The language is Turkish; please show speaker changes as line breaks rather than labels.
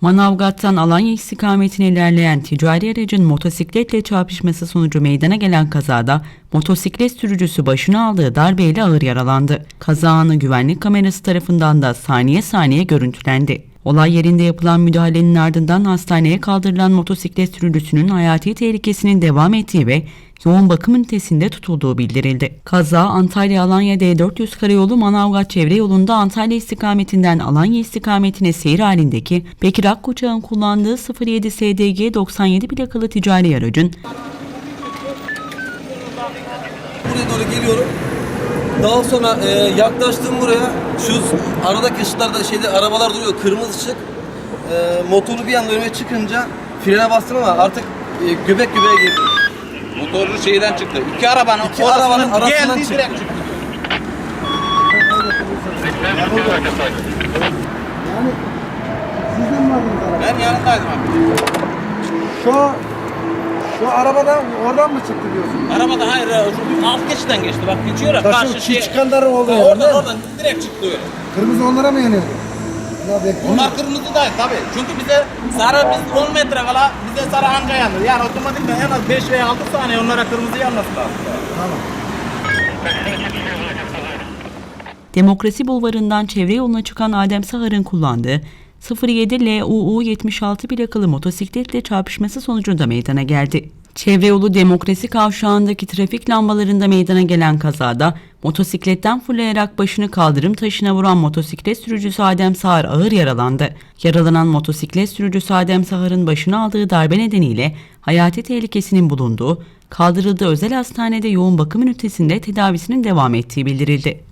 Manavgat'tan Alanya istikametine ilerleyen ticari aracın motosikletle çarpışması sonucu meydana gelen kazada motosiklet sürücüsü başına aldığı darbeyle ağır yaralandı. Kaza anı güvenlik kamerası tarafından da saniye saniye görüntülendi. Olay yerinde yapılan müdahalenin ardından hastaneye kaldırılan motosiklet sürücüsünün hayati tehlikesinin devam ettiği ve yoğun bakım ünitesinde tutulduğu bildirildi. Kaza Antalya-Alanya D400 karayolu Manavgat çevre yolunda Antalya istikametinden Alanya istikametine seyir halindeki Bekir Akkoçak'ın kullandığı 07 SDG 97 plakalı ticari aracın
Buraya doğru geliyorum. Daha sonra e, yaklaştım buraya. Şu aradaki ışıklarda şeyde arabalar duruyor. Kırmızı ışık. E, motoru bir anda önüme çıkınca frene bastım ama artık e, göbek göbeğe girdim.
Motorlu şeyden çıktı. İki arabanın
İki arabanın arasından
geldi
çıktı.
direkt çıktı.
Sizden mi aldınız arabayı?
Ben yanındaydım abi.
Şu, şu arabadan oradan mı çıktı diyorsun?
Arabada hayır şu alt geçitten geçti. Bak geçiyor ya
Taşı
karşı şey.
çıkanların olduğu
Ha,
yer,
Oradan oradan direkt çıktı öyle.
Kırmızı onlara mı yanıyordu? Ya bekle.
Onlar kırmızıdaydı tabii. Çünkü bize sarı biz 10 metre kala bize sarı anca yandı. Yani otomatikman en az 5 veya 6 saniye onlara kırmızı yanması lazım.
Tamam.
Demokrasi Bulvarı'ndan çevre yoluna çıkan Adem Sahar'ın kullandığı 07 LUU 76 plakalı motosikletle çarpışması sonucunda meydana geldi. Çevre yolu demokrasi kavşağındaki trafik lambalarında meydana gelen kazada motosikletten fırlayarak başını kaldırım taşına vuran motosiklet sürücüsü Adem Sağır ağır yaralandı. Yaralanan motosiklet sürücüsü Adem Sağır'ın başına aldığı darbe nedeniyle hayati tehlikesinin bulunduğu, kaldırıldığı özel hastanede yoğun bakım ünitesinde tedavisinin devam ettiği bildirildi.